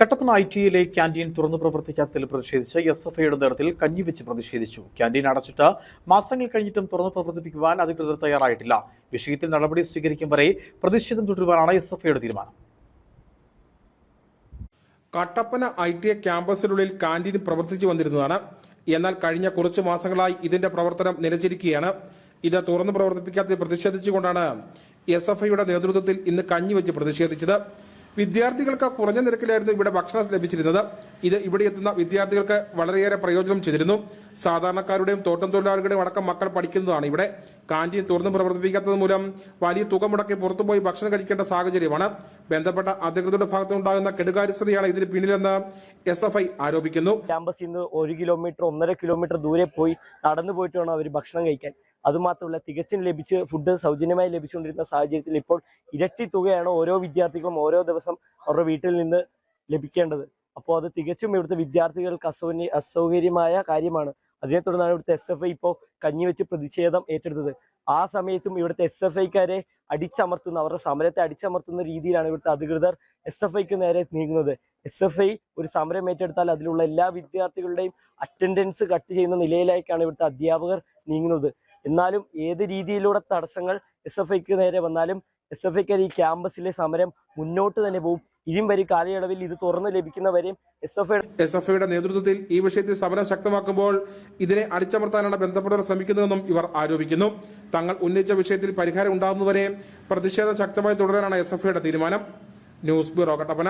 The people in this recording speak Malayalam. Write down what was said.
കട്ടപ്പന ഐ ടിയിലെ ക്യാന്റീൻ തുറന്നു പ്രവർത്തിക്കാത്തതിൽ പ്രതിഷേധിച്ച് എസ് എഫ് ഐയുടെ നേതൃത്വത്തിൽ കഞ്ഞിവെച്ച് പ്രതിഷേധിച്ചു. ക്യാന്റീൻ അടച്ചിട്ട് മാസങ്ങൾ കഴിഞ്ഞിട്ടും തുറന്നു പ്രവർത്തിപ്പിക്കുവാൻ അധികൃതർ തയ്യാറായിട്ടില്ല. വിഷയത്തിൽ നടപടി സ്വീകരിക്കും വരെ പ്രതിഷേധം തുടരുവാനാണ് എസ് എഫ് ഐയുടെ തീരുമാനം. കട്ടപ്പന ഐ ടി ഐ ക്യാമ്പസിനുള്ളിൽ ക്യാന്റീൻ പ്രവർത്തിച്ചു വന്നിരുന്നതാണ്. എന്നാൽ കഴിഞ്ഞ കുറച്ചു മാസങ്ങളായി ഇതിന്റെ പ്രവർത്തനം നിലച്ചിരിക്കുകയാണ്. ഇത് തുറന്നു പ്രവർത്തിപ്പിക്കാത്തതിൽ പ്രതിഷേധിച്ചുകൊണ്ടാണ് എസ് എഫ് ഐയുടെ നേതൃത്വത്തിൽ ഇന്ന് കഞ്ഞിവെച്ച് പ്രതിഷേധിച്ചത്. വിദ്യാർത്ഥികൾക്ക് കുറഞ്ഞ നിരക്കിലായിരുന്നു ഇവിടെ ഭക്ഷണം ലഭിച്ചിരുന്നത്. ഇത് ഇവിടെ എത്തുന്ന വിദ്യാർത്ഥികൾക്ക് വളരെയേറെ പ്രയോജനം ചെയ്തിരുന്നു. സാധാരണക്കാരുടെയും തോട്ടം തൊഴിലാളികളുടെയും അടക്കം മക്കൾ പഠിക്കുന്നതാണ് ഇവിടെ. കാന്റീൻ തുറന്നു പ്രവർത്തിപ്പിക്കാത്തത് മൂലം വലിയ തുക മുടക്കി പുറത്തുപോയി ഭക്ഷണം കഴിക്കേണ്ട സാഹചര്യമാണ്. ബന്ധപ്പെട്ട അധികൃതരുടെ ഭാഗത്തുനിന്നുണ്ടാകുന്ന കെടുകാര്യസ്ഥതയാണ് ഇതിന് പിന്നിലെന്ന് എസ് എഫ് ഐ ആരോപിക്കുന്നു. ക്യാമ്പസിൽ നിന്ന് ഒരു കിലോമീറ്റർ ഒന്നര കിലോമീറ്റർ ദൂരെ പോയി നടന്നു പോയിട്ട് വേണം അവർ ഭക്ഷണം കഴിക്കാൻ. അതുമാത്രമല്ല തികച്ചും ലഭിച്ച് ഫുഡ് സൗജന്യമായി ലഭിച്ചുകൊണ്ടിരുന്ന സാഹചര്യത്തിൽ ഇപ്പോൾ ഇരട്ടി തുകയാണ് ഓരോ വിദ്യാർത്ഥികളും ഓരോ ദിവസം അവരുടെ വീട്ടിൽ നിന്ന് ലഭിക്കേണ്ടത്. അപ്പോൾ അത് തികച്ചും ഇവിടുത്തെ വിദ്യാർത്ഥികൾക്ക് അസൗകര്യ അസൗകര്യമായ കാര്യമാണ്. അതിനെ തുടർന്നാണ് ഇവിടുത്തെ എസ് എഫ് ഐ ഇപ്പോൾ കഞ്ഞിവെച്ച് പ്രതിഷേധം ഏറ്റെടുത്തത്. ആ സമയത്തും ഇവിടുത്തെ എസ് എഫ് ഐക്കാരെ അടിച്ചമർത്തുന്ന അവരുടെ സമരത്തെ അടിച്ചമർത്തുന്ന രീതിയിലാണ് ഇവിടുത്തെ അധികൃതർ എസ് എഫ് ഐക്ക് നേരെ നീങ്ങുന്നത്. എസ് എഫ് ഐ ഒരു സമരം ഏറ്റെടുത്താൽ അതിലുള്ള എല്ലാ വിദ്യാർത്ഥികളുടെയും അറ്റൻഡൻസ് കട്ട് ചെയ്യുന്ന നിലയിലേക്കാണ് ഇവിടുത്തെ അധ്യാപകർ നീങ്ങുന്നത്. എന്നാലും ഏത് രീതിയിലൂടെ തടസ്സങ്ങൾ എസ് എഫ് ഐക്ക് നേരെ വന്നാലും എസ് എഫ് ഐക്കാർ ഈ ക്യാമ്പസിലെ സമരം മുന്നോട്ട് തന്നെ പോകും ഇനിയും വരും കാലയളവിൽ ഇത് തുറന്നു ലഭിക്കുന്നവരെയും എസ് എഫ് എസ് എഫ് ഐയുടെ നേതൃത്വത്തിൽ ഈ വിഷയത്തിൽ സമരം ശക്തമാക്കുമ്പോൾ ഇതിനെ അടിച്ചമർത്താനാണ് ബന്ധപ്പെട്ടവർ ശ്രമിക്കുന്നതെന്നും ഇവർ ആരോപിക്കുന്നു. തങ്ങൾ ഉന്നയിച്ച വിഷയത്തിൽ പരിഹാരം ഉണ്ടാകുന്നവരെ പ്രതിഷേധം ശക്തമായി തുടരാനാണ് എസ് എഫ് ഐയുടെ തീരുമാനം. News bureau Kattappana.